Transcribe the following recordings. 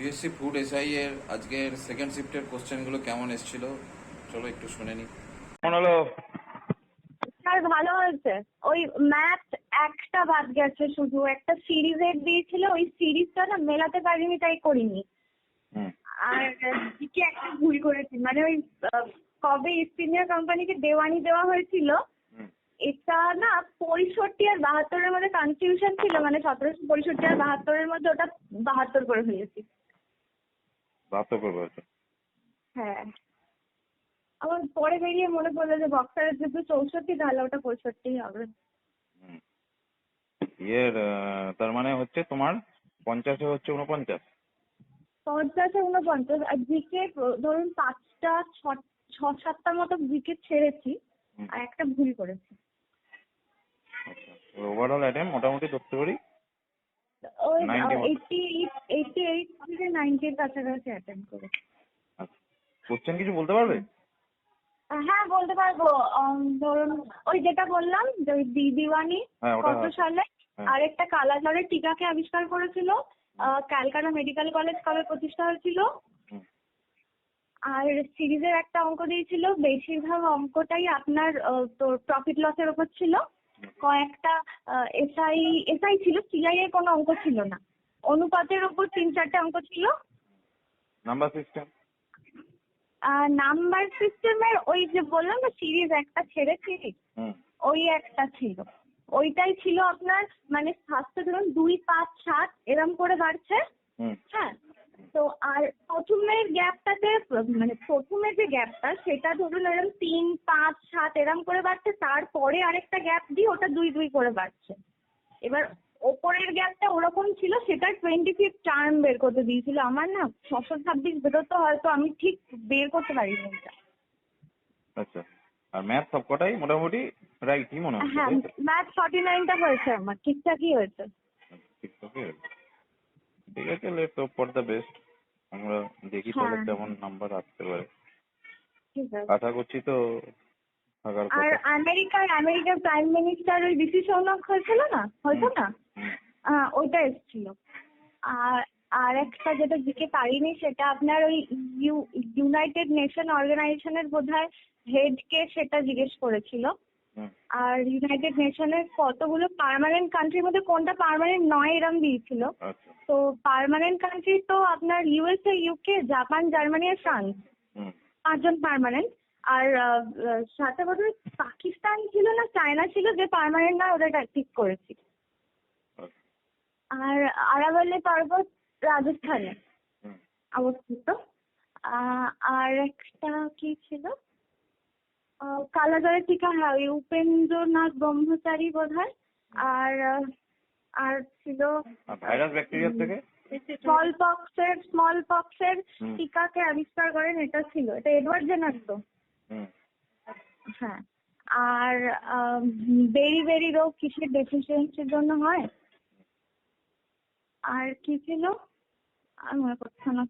PSC food SI এর আজকের second শিফটের কোশ্চেনগুলো কেমন এসেছিল? চলো একটু শুনে নি। কেমন হলো? স্যার ভালো হয়েছে। ওই ম্যাথ একটা বাদ গেছে শুধু। একটা সিরিজের দিয়েছিল ওই সিরিজটা না মেলাতে পারিনি তাই করিনি। আর জিকে একটা ভুল করেছি। মানে ওই কবে ইস্ট ইন্ডিয়া কোম্পানিকে দেওয়ানি দেওয়া হয়েছিল এটা না পঁয়ষট্টি আর বাহাত্তরের মধ্যে কনফিউশন ছিল। মানে সতেরোশো পঁয়ষট্টি আর বাহাত্তরের মধ্যে ওটা বাহাত্তর করে ফেলেছি। করবে হয়তো হ্যাঁ। আমার পরে বেরিয়ে মনে পড়ল যে বক্সারের যেহেতু চৌষট্টি তাহলে ওটা পঁয়ষট্টি হবে। ইয়ের তার মানে হচ্ছে তোমার পঞ্চাশে হচ্ছে উনপঞ্চাশ পঞ্চাশে উনপঞ্চাশ আর জিকে ধরুন পাঁচটা ছ ছ সাতটার মতো জিকে ছেড়েছি। আর একটা ভুল করেছি। আচ্ছা। ওভারঅল অ্যাটেম মোটামুটি ধরতে পারি? ওই 90 মতো। এইটি এইট এইটি থেকে নাইনটির কাছাকাছি অ্যাটেন্ড করে। আচ্ছা কোশ্চেন কিছু বলতে পারবে? হ্যাঁ বলতে পারব। ধরুন ওই যেটা বললাম যে ওই দি দিওয়ানি হ্যাঁ, কত সালে হ্যাঁ। আর একটা কালাজ্বরের টিকাকে আবিষ্কার করেছিল আহ, ক্যালকাটা মেডিকেল কলেজ কবে প্রতিষ্ঠা হয়েছিল? আর সিরিজের একটা অঙ্ক দিয়েছিল বেশিরভাগ অঙ্কটাই আপনার তোর প্রফিট লসের উপর ছিল। কয়েকটা এসআই এসআই ছিল সিআই এর কোনো অঙ্ক ছিল না। অনুপাতের উপর তিন চারটে অঙ্ক ছিল। নাম্বার সিস্টেম নাম্বার সিস্টেমের ওই যে বললাম না সিরিজ একটা ছেড়েছি? ওই একটা ছিল। ওইটাই ছিল আপনার মানে ফার্স্টে ধরুন দুই পাঁচ সাত এরম করে বাড়ছে। হ্যাঁ। তো আর প্রথমের গ্যাপটাতে মানে প্রথমের যে গ্যাপটা সেটা ধরুন এরকম তিন পাঁচ সাত এরম করে বাড়ছে। তারপরে আরেকটা গ্যাপ দিয়ে ওটা দুই দুই করে বাড়ছে। এবার ওপরের গ্যাপটা ওরকম ছিল সেটা টোয়েন্টি ফিফ টার্ম বের করতে দিয়েছিল। আমার না ছশো ছাব্বিশ বেরোতো হয়তো আমি ঠিক বের করতে পারিনি ওটা আচ্ছা আর ম্যাথ সবকটাই মোটামুটি রাইটই মনে হচ্ছে হ্যাঁ তো? ম্যাথ ফর্টি নাইনটা হয়েছে আমার ঠিকঠাকই হয়েছে। ঠিকঠাকই হয়েছে। ঠিক আছে let's hope for the best আমরা দেখি তাহলে হ্যাঁ। কেমন নাম্বার আসতে পারে। আশা করছি তো আর আমেরিকার আমেরিকার প্রাইম মিনিস্টার ওই বিসি সৌনক হয়েছিল না? হয়েছে না? আহ, ওইটা এসেছিল। আর আর একটা যেটা জিকে পারিনি সেটা আপনার ওই ইউ ইউনাইটেড নেশন অর্গানাইজেশনের বোধহয় হেডকে সেটা জিজ্ঞেস করেছিল। আর ইউনাইটেড নেশনের কতগুলো পার্মানেন্ট কান্ট্রির মধ্যে কোনটা পার্মানেন্ট নয় এরম দিয়েছিল। আচ্ছা। তো পার্মানেন্ট কান্ট্রি তো আপনার ইউএসএ ইউকে জাপান জার্মানি আর ফ্রান্স। পাঁচজন পার্মানেন্ট। আর সাথে বোধহয় পাকিস্তান ছিল না চায়না ছিল যে পার্মানেন্ট না ওদের ঠিক করেছি আচ্ছা, আর আরাবল্লী পর্বত রাজস্থানে অবস্থিত। আর একটা কি ছিল? কালাজারের টিকা হ্যাঁ ওই উপেন্দ্রনাথ ব্রহ্মচারী বোধ হয় আর আর ছিল ভাইরাস ব্যাকটেরিয়ার থেকে? স্মল পক্সের স্মল পক্সের। টিকাকে আবিষ্কার করেন এটা ছিল। এটা এডওয়ার্ড জেনার তো। হ্যাঁ। আর বেরি বেরি রোগ কিসের ডেফিসিয়েন্সির জন্য হয়? আর কি ছিল? আর মনে পড়ছে না।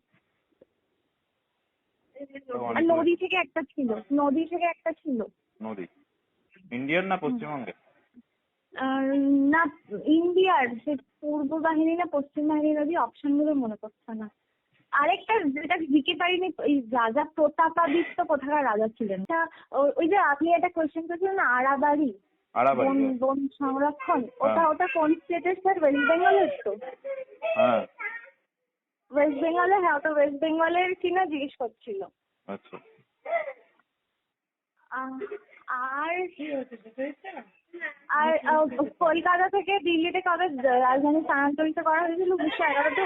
আর নদী থেকে একটা ছিল। নদী থেকে একটা ছিল। নদী। ইন্ডিয়ান না পশ্চিমবঙ্গে আর না ইন্ডিয়ার সে পূর্ব বাহিনী না পশ্চিম বাহিনী নদী অপশনগুলো মনে পড়ছে না। আরেকটা যেটা দিতে পারিনি ওই রাজা প্রতাপাদিত্য কোথাকার রাজা ছিলেন? ওই যে আপনি একটা কোয়েশ্চেন করেছিলেন না আড়াবাড়ি বন হ্যাঁ। বন সংরক্ষণ ওটা হ্যাঁ। ওটা কোন স্টেটের স্যার ওয়েস্ট বেঙ্গলের তো? হ্যাঁ। ওয়েস্ট বেঙ্গলে হ্যাঁ ওটা ওয়েস্ট বেঙ্গলের কিনা জিজ্ঞেস করছিল। আচ্ছা। আর আর কলকাতা থেকে দিল্লিতে কবে রাজধানী স্থানান্তরিত করা হয়েছিল? উনিশশো এগারোতে